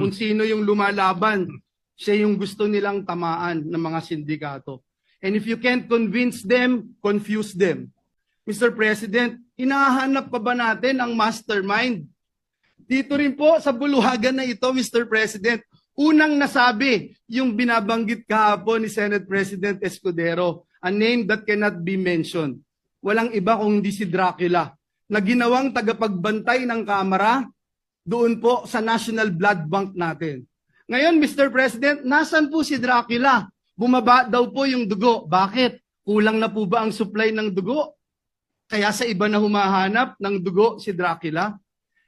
kung sino yung lumalaban, siya yung gusto nilang tamaan ng mga sindikato. And if you can't convince them, confuse them. Mr. President, hinahanap pa ba natin ang mastermind? Dito rin po sa buluhagan na ito, Mr. President, unang nasabi yung binabanggit kahapon ni Senate President Escudero, a name that cannot be mentioned. Walang iba kung hindi si Dracula, na ginawang tagapagbantay ng Kamara doon po sa National Blood Bank natin. Ngayon, Mr. President, nasan po si Dracula? Bumaba daw po yung dugo. Bakit? Kulang na po ba ang supply ng dugo? Kaya sa iba na humahanap ng dugo si Dracula?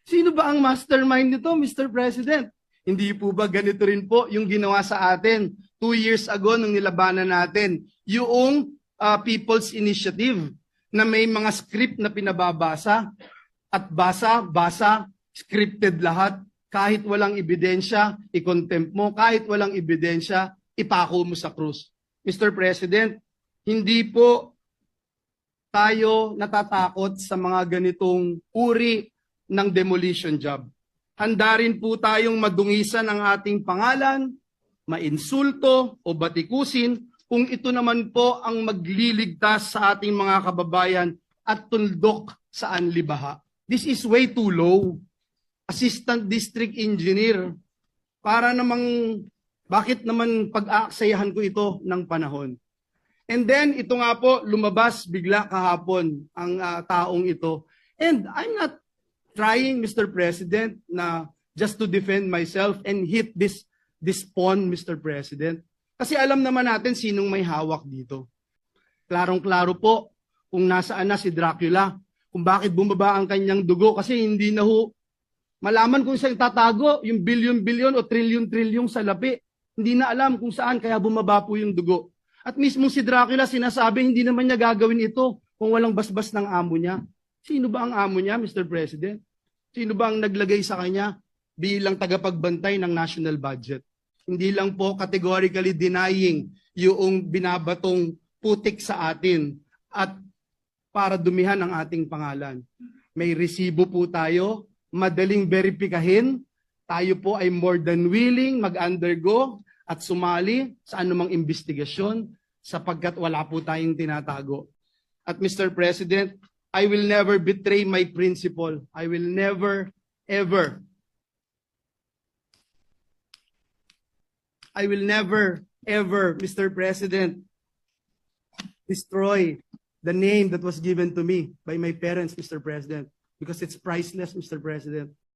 Sino ba ang mastermind nito, Mr. President? Hindi po ba ganito rin po yung ginawa sa atin two years ago nung nilabanan natin yung uh, People's Initiative na may mga script na pinababasa at basa, basa, scripted lahat. Kahit walang ebidensya, i-contempt mo. Kahit walang ebidensya, ipako mo sa krus. Mr. President, hindi po tayo natatakot sa mga ganitong uri ng demolition job. Handa rin po tayong madungisan ang ating pangalan, mainsulto o batikusin kung ito naman po ang magliligtas sa ating mga kababayan at tuldok sa anlibaha. This is way too low. Assistant District Engineer. Para namang, bakit naman pag-aaksayahan ko ito ng panahon? And then, ito nga po, lumabas bigla kahapon ang ah, taong ito. And I'm not trying, Mr. President, na just to defend myself and hit this this pawn, Mr. President. Kasi alam naman natin sinong may hawak dito. Klarong-klaro po kung nasaan na si Dracula, kung bakit bumaba ang kanyang dugo kasi hindi na ho malaman kung saan tatago yung bilyon-bilyon o trilyon-trilyong salapi. Hindi na alam kung saan kaya bumaba po yung dugo. At mismo si Dracula sinasabi hindi naman niya gagawin ito kung walang basbas ng amo niya. Sino ba ang amo niya, Mr. President? Sino ba ang naglagay sa kanya bilang tagapagbantay ng national budget? Hindi lang po categorically denying yung binabatong putik sa atin at para dumihan ang ating pangalan. May resibo po tayo, madaling verifikahin. Tayo po ay more than willing mag-undergo at sumali sa anumang investigasyon sapagkat wala po tayong tinatago. At Mr. President, I will never betray my principle. I will never, ever, I will never, ever, Mr. President, destroy the name that was given to me by my parents, Mr. President, because it's priceless, Mr. President.